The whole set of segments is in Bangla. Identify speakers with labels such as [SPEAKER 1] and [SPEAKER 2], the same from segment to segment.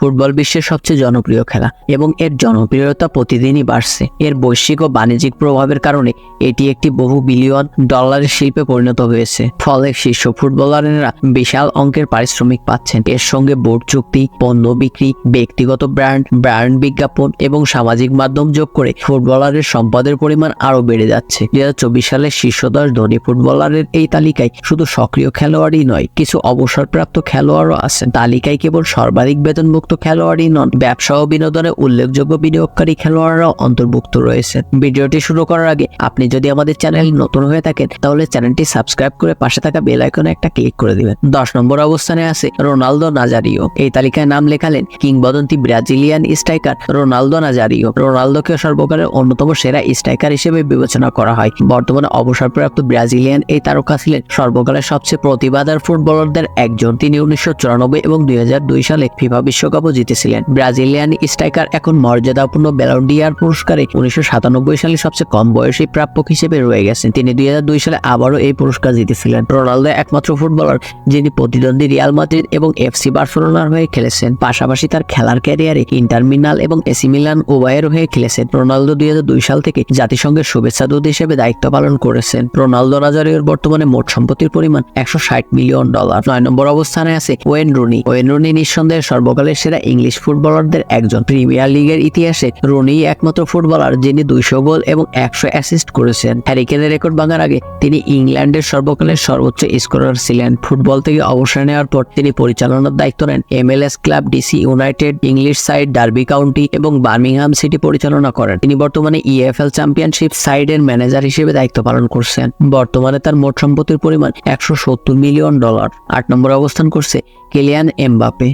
[SPEAKER 1] ফুটবল বিশ্বের সবচেয়ে জনপ্রিয় খেলা, এবং এর জনপ্রিয়তা প্রতিদিনই বাড়ছে। এর বৈশ্বিক ও বাণিজ্যিক প্রভাবের কারণে এটি একটি বহু বিলিয়ন ডলারের শিল্পে পরিণত হয়েছে। ফলে শীর্ষ ফুটবলাররা বিশাল অঙ্কের পারিশ্রমিক পাচ্ছেন। এর সঙ্গে বোর্ড চুক্তি, পণ্য বিক্রি, ব্যক্তিগত ব্র্যান্ড ব্র্যান্ড বিজ্ঞাপন এবং সামাজিক মাধ্যম যোগ করে ফুটবলারের সম্পদের পরিমাণ আরও বেড়ে যাচ্ছে। দুই হাজার চব্বিশ সালের শীর্ষ দশ ধনী ফুটবলারের এই তালিকায় শুধু সক্রিয় খেলোয়াড়ই নয়, কিছু অবসরপ্রাপ্ত খেলোয়াড়ও আছেন। তালিকায় কেবল সর্বাধিক বেতনমুক্ত খেলোয়াড়ই নন। ব্যবসা ও বিনোদনে উল্লেখযোগ্য বিনিয়োগকারী খেলোয়াড়রাও অন্তর্ভুক্ত রয়েছে ভিডিওটি শুরু করার আগে আপনি যদি আমাদের চ্যানেল নতুন হয়ে থাকেন, তাহলে চ্যানেলটি সাবস্ক্রাইব করে পাশে থাকা বেল আইকনে একটা ক্লিক করে দিবেন। দশ নম্বর অবস্থানে আছে রোনালদো নাজারিও। এই তালিকায় নাম লেখালেন কিংবদন্তি ব্রাজিলিয়ান স্ট্রাইকার রোনালদো নাজারিও। রোনালদোকে সর্বকালের অন্যতম সেরা স্ট্রাইকার হিসেবে বিবেচনা করা হয়। বর্তমানে অবসরপ্রাপ্ত ব্রাজিলিয়ান এই তারকা ছিলেন সর্বকালের সবচেয়ে প্রতিবাদার ফুটবলারদের একজন। তিনি উনিশশো চুরানব্বই এবং দুই হাজার দুই সালে ফিফা বিশ্বকাপও জিতেছিলেন। ব্রাজিলিয়ান স্ট্রাইকার এখন মর্যাদাপূর্ণ ব্যালন্ডিয়ার পুরস্কারে উনিশশো সাতানব্বই সালে সবচেয়ে কম বয়সী প্রাপক হিসেবে রয়ে গেছেন। তিনি দুই হাজার দুই সালে আবারও এই পুরস্কার জিতেছিলেন। রোনালদো একমাত্র ফুটবলার, যিনি প্রতিদ্বন্দ্বী রিয়াল মাদ্রিদ এবং এফসি বার্সেলোনার হয়ে খেলেছেন। পাশাপাশি তার খেলার ক্যারিয়ারে ইন্টার মিনাল এবং এসি মিলান উভয়ের হয়ে খেলেছেন। রোনালদো দুই হাজার দুই সাল থেকে জাতিসংঘের শুভেচ্ছা দূত হিসেবে দায়িত্ব পালন করেছেন। রোনালদো নাজারিওর বর্তমানে মোট সম্পত্তির পরিমাণ একশো ষাট মিলিয়ন ডলার। নয় নম্বর অবস্থানে আছে ওয়েন রুনি। ওয়েন রুনি নিঃসন্দেহে সর্বকালের সেরা ইংলিশ ফুটবলারদের একজন প্রিমিয়ার লিগের ইতিহাসে রুনি একমাত্র ফুটবলার যিনি দুইশো গোল এবং একশো অ্যাসিস্ট করেছেন। হ্যারিকেনের রেকর্ড ভাঙার আগে তিনি ইংল্যান্ডের সর্বকালের সর্বোচ্চ স্কোরার ছিলেন। ফুটবল থেকে অবসর নেওয়ার পর তিনি পরিচালনার দায়িত্ব নেন MLS club DC United, English side, Derby County এবং বার্মিংহাম সিটি পরিচালনা করেন। তিনি বর্তমানে ইএফএল চ্যাম্পিয়নশিপ সাইডের ম্যানেজার হিসেবে দায়িত্ব পালন করছেন। বর্তমানে তার মোট সম্পত্তির পরিমাণ একশো সত্তর মিলিয়ন ডলার। আট নম্বরে অবস্থান করছে কেলিয়ান এমবাপে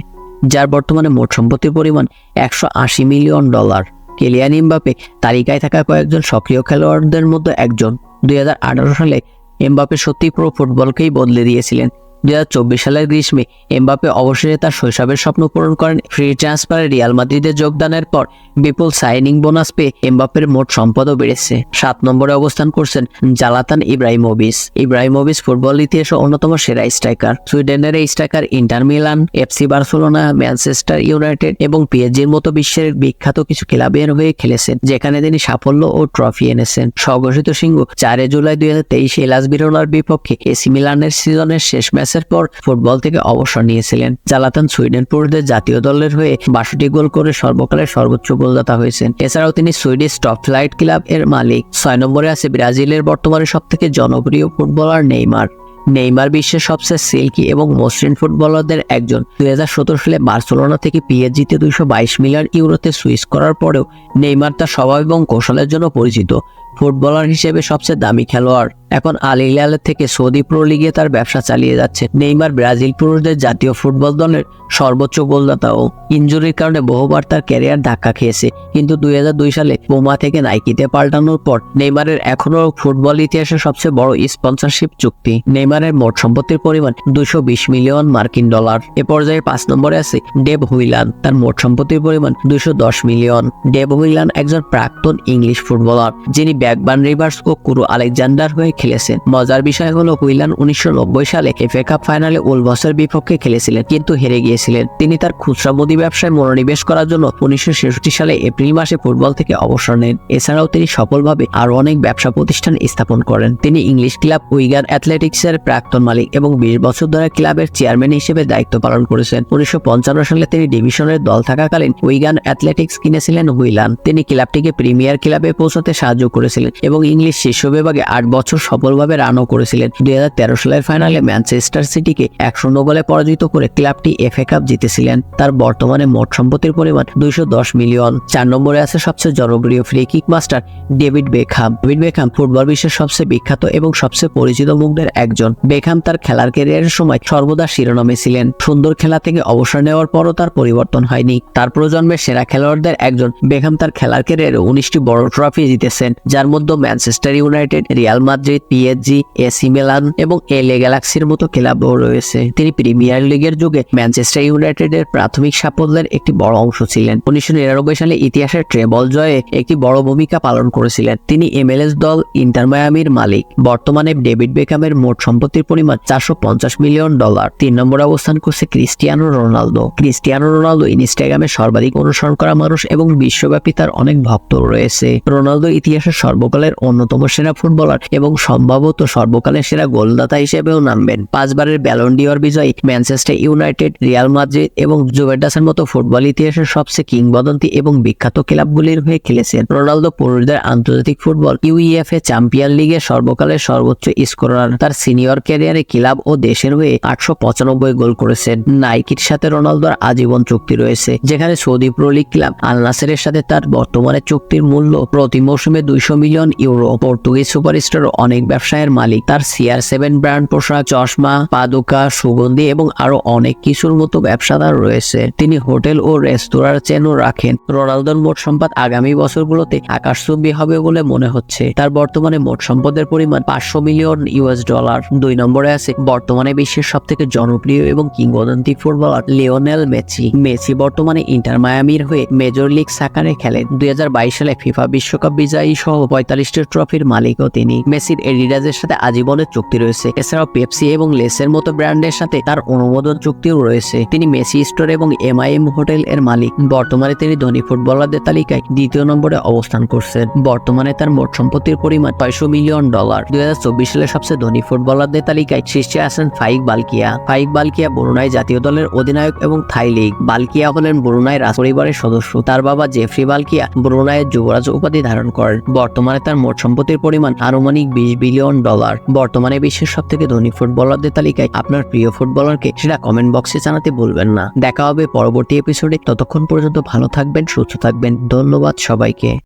[SPEAKER 1] যার বর্তমানে মোট সম্পত্তির পরিমাণ একশো আশি মিলিয়ন ডলার। কেলিয়ান এমবাপে তালিকায় থাকা কয়েকজন সক্রিয় খেলোয়াড়দের মধ্যে একজন। দুই হাজার আঠারো সালে এমবাপে সত্যি পুরো ফুটবলকেই বদলে দিয়েছিলেন। দুই হাজার চব্বিশ সালের গ্রীষ্মে এমবাপে অবশেষে তার শৈশবের স্বপ্ন পূরণ করেন। ফ্রি ট্রান্সফারে রিয়াল মাদ্রিদে যোগদানের পর বিপুল সাইনিং বোনাস পেয়ে এমবাপের মোট সম্পদও বেড়েছে। সাত নম্বরে অবস্থান করছেন জালাতান ইব্রাহিমোভিচ। ইব্রাহিমোভিচ ফুটবল ইতিহাসে অন্যতম সেরা স্ট্রাইকার। সুইডেনের এই striker Inter Milan FC Barcelona, Manchester United এবং পিএসজির মতো বিশ্বের বিখ্যাত কিছু ক্লাবের হয়ে খেলেছেন, যেখানে তিনি সাফল্য ও ট্রফি এনেছেন। স্বঘোষিত সিংহ চারে জুলাই দুই হাজার তেইশে এলাস বিরোনার বিপক্ষে এসি মিলানের সিজনের শেষ ম্যাচের পর ফুটবল থেকে অবসর নিয়েছিলেন। জালাতান সুইডেন পুরুষদের জাতীয় দলের হয়ে বাষট্টি গোল করে সর্বকালের সর্বোচ্চ গোলদাতা হয়েছেন। এছাড়াও তিনি সুইডিশ টপ ফ্লাইট ক্লাব এর মালিক। ছয় নম্বরে আছে ব্রাজিলের বর্তমানে সব থেকে জনপ্রিয় ফুটবলার নেইমার। নেইমার বিশ্বের সবচেয়ে সিল্কি এবং মসৃণ ফুটবলারদের একজন। দুই হাজার সতেরো সালে বার্সেলোনা থেকে পিএসজিতে দুইশো বাইশ মিলিয়ন ইউরোতে সুইচ করার পরেও নেইমার তার স্বভাব এবং কৌশলের জন্য পরিচিত। ফুটবলার হিসেবে সবচেয়ে দামি খেলোয়াড়। এখন আল হিলালের থেকে সৌদি প্রো লিগে তার ব্যবসা চালিয়ে যাচ্ছে। নেইমার ব্রাজিল পুরুষদের জাতীয় ফুটবল দলের সর্বোচ্চ গোলদাতা ও ইঞ্জুরির কারণে বহুবার তার ক্যারিয়ার ধাক্কা খেয়েছে। কিন্তু দুই সালে বোমা থেকে নাইকিতে পাল্টানোর পর নেইমারের এখনও ফুটবল ইতিহাসের সবচেয়ে বড় স্পন্সরশিপ চুক্তি। নেইমারের মোট সম্পত্তির পরিমাণ দুশো মিলিয়ন মার্কিন ডলার। এ পর্যায়ে পাঁচ নম্বরে আছে ডেভ হুইলান তার মোট সম্পত্তির পরিমাণ দুশো মিলিয়ন। ডেভ হুইলান একজন প্রাক্তন ইংলিশ ফুটবলার, যিনি ব্যাকবান রিভার্স ও কুরু আলেকজান্ডার হয়ে খেলেছেন। মজার বিষয় হলো হুইলান উনিশশো সালে এফএ কাপ ফাইনালে উলভসের বিপক্ষে খেলেছিলেন, কিন্তু হেরে গিয়েছিলেন। তিনি তার খুচরা মুদি ব্যবসায় মনোনিবেশ করার জন্য উনিশশো সালে এপ্রিল মাসে ফুটবল থেকে অবসর নেন। এছাড়াও তিনি সফলভাবে আরও অনেক ব্যবসা প্রতিষ্ঠান স্থাপন করেন। তিনি ইংলিশ ক্লাব উইগান অ্যাথলেটিক্সের প্রাক্তন মালিক এবং বিশ বছর ধরে ক্লাবের চেয়ারম্যান হিসেবে দায়িত্ব পালন করেছেন। উনিশশো পঞ্চান্ন সালে তিনি ডিভিশনের দল থাকাকালীন উইগান অ্যাথলেটিক্স কিনেছিলেন হুইলান। তিনি ক্লাবটিকে প্রিমিয়ার ক্লাবে পৌঁছাতে সাহায্য করেছিলেন এবং ইংলিশ শীর্ষ বিভাগে আট বছর সফলভাবে রানও করেছিলেন। দুই সালের ফাইনালে ম্যানচেস্টার সিটিকে এক শূন্য গোলে পরাজিত করে ক্লাবটি এফএ কাপ জিতেছিলেন। তার বর্তমানে মোট সম্পত্তির পরিমাণ দুইশো দশ মিলিয়ন। চার নম্বরে আছে সবচেয়ে জনপ্রিয় free kick master David Beckham David Beckham football বিশ্বের সবচেয়ে বিখ্যাত এবং সবচেয়ে পরিচিত মুখদের একজন। বেখাম তার খেলার ক্যারিয়ারের সময় সর্বদা শিরোনামে ছিলেন। সুন্দর খেলা থেকে অবসর নেওয়ার পরও তার পরিবর্তন হয়নি। তার প্রজন্মের সেরা খেলোয়াড়দের একজন। বেখাম তার খেলার ক্যারিয়ারে উনিশটি বড় ট্রফি জিতেছেন, যার যার মধ্যে Manchester United Real Madrid PSG AC Milan এবং এলে গ্যালাক্সির মতো ক্লাবও রয়েছে। তিনি প্রিমিয়ার লিগের যুগে ম্যানচেস্টার ইউনাইটেডের প্রাথমিক সাফল্যের একটি বড় অংশ ছিলেন। উনিশশো নিরানব্বই সালে ইতিহাসের ট্রেবল জয়ে একটি বড় ভূমিকা পালন করেছিলেন। তিনি এমএলএস দল ইন্টার মায়ামির মালিক। বর্তমানে ডেভিড বেকামের মোট সম্পত্তির পরিমাণ চারশো পঞ্চাশ মিলিয়ন ডলার। তিন নম্বরে অবস্থান করছে ক্রিস্টিয়ানো রোনালদো। ক্রিস্টিয়ানো রোনালদো ইনস্টাগ্রামে সর্বাধিক অনুসরণ করা মানুষ এবং বিশ্বব্যাপী তার অনেক ভক্ত রয়েছে। রোনালদো ইতিহাসের সর্বকালের অন্যতম সেরা ফুটবলার এবং সম্ভবত সর্বকালের সেরা গোলদাতা হিসেবেও নামবেন। পাঁচবারের ব্যালন্ডিওর বিজয়ী ম্যানচেস্টার ইউনাইটেড রিয়াল মাদ্রিদ এবং জুভেন্টাসের মতো ফুটবল ইতিহাসের সবচেয়ে কিংবদন্তি এবং বিখ্যাত ক্লাবগুলির হয়ে খেলেছেন। রোনালদো পুরুষদের আন্তর্জাতিক ফুটবল ইউইএফএ চ্যাম্পিয়ন লিগে সর্বকালের সর্বোচ্চ স্কোরার তার সিনিয়র ক্যারিয়ারে ক্লাব ও দেশের হয়ে আটশো পঁচানব্বই গোল করেছেন। নাইকির সাথে রোনালদোর আজীবন চুক্তি রয়েছে, যেখানে Saudi pro league club Al নাসেরের সাথে তার বর্তমানে চুক্তির মূল্য প্রতি মৌসুমে দুইশো মিলিয়ন ইউরো। পর্তুগিজ সুপারস্টার অনেক ব্যবসায়ের মালিক। তার সিআর সেভেন ব্র্যান্ড পোশাক, চশমা, পাদুকা, সুগন্ধি এবং আরও অনেক কিছুর মতো ব্যবসাদার রয়েছে। তিনি হোটেল ও রেস্তোরাঁর চেনও রাখেন। রোনালদোর মোট সম্পদ আগামী বছরগুলোতে আকাশচুম্বী হবে বলে মনে হচ্ছে। তার বর্তমানে মোট সম্পদের পরিমাণ পাঁচশো মিলিয়ন ইউএস ডলার। দুই নম্বরে আছে বর্তমানে বিশ্বের সব থেকে জনপ্রিয় এবং কিংবদন্তি ফুটবলার লিওনেল মেসি। মেসি বর্তমানে ইন্টার মায়ামির হয়ে মেজর লিগ সাকারে খেলেন। দুই হাজার বাইশ সালে ফিফা বিশ্বকাপ বিজয়ী সহ পঁয়তাল্লিশটি ট্রফির মালিকও তিনি। মেসির এডিডাসের সাথে আজীবনের চুক্তি রয়েছে। এছাড়াও পেপসি এবং লেসের মতো ব্র্যান্ডের সাথে তার অনুমোদন চুক্তিও রয়েছে। তিনি মেসি স্টোর এবং এমআইএম হোটেল এর মালিক। বর্তমানে তিনি ধনী ফুটবলারদের তালিকায় দ্বিতীয় নম্বরে অবস্থান করছেন। বর্তমানে তার মোট সম্পত্তির পরিমাণ ছয়শো মিলিয়ন ডলার। দুই সালে সবচেয়ে ধনী ফুটবলারদের তালিকায় শীর্ষে আছেন ফাইক বালকিয়া। ফাইক বালকিয়া বরুণাই জাতীয় দলের অধিনায়ক এবং থাই লিগ। বালকিয়া হলেন বরুণাই রাজ পরিবারের সদস্য। তার বাবা জেফরি বালকিয়া ব্রুনাইয়ের যুবরাজ উপাধি ধারণ করেন। বর্তমানে তার মোট সম্পত্তির পরিমাণ আনুমানিক বিশ বিলিয়ন ডলার। বর্তমানে বিশ্বের সব থেকে ধনী ফুটবলারদের তালিকায় আপনার প্রিয় ফুটবলারকে সেটা কমেন্ট বক্সে জানাতে ভুলবেন না। দেখা হবে পরবর্তী এপিসোডে ততক্ষণ পর্যন্ত ভালো থাকবেন, সুস্থ থাকবেন। ধন্যবাদ সবাইকে।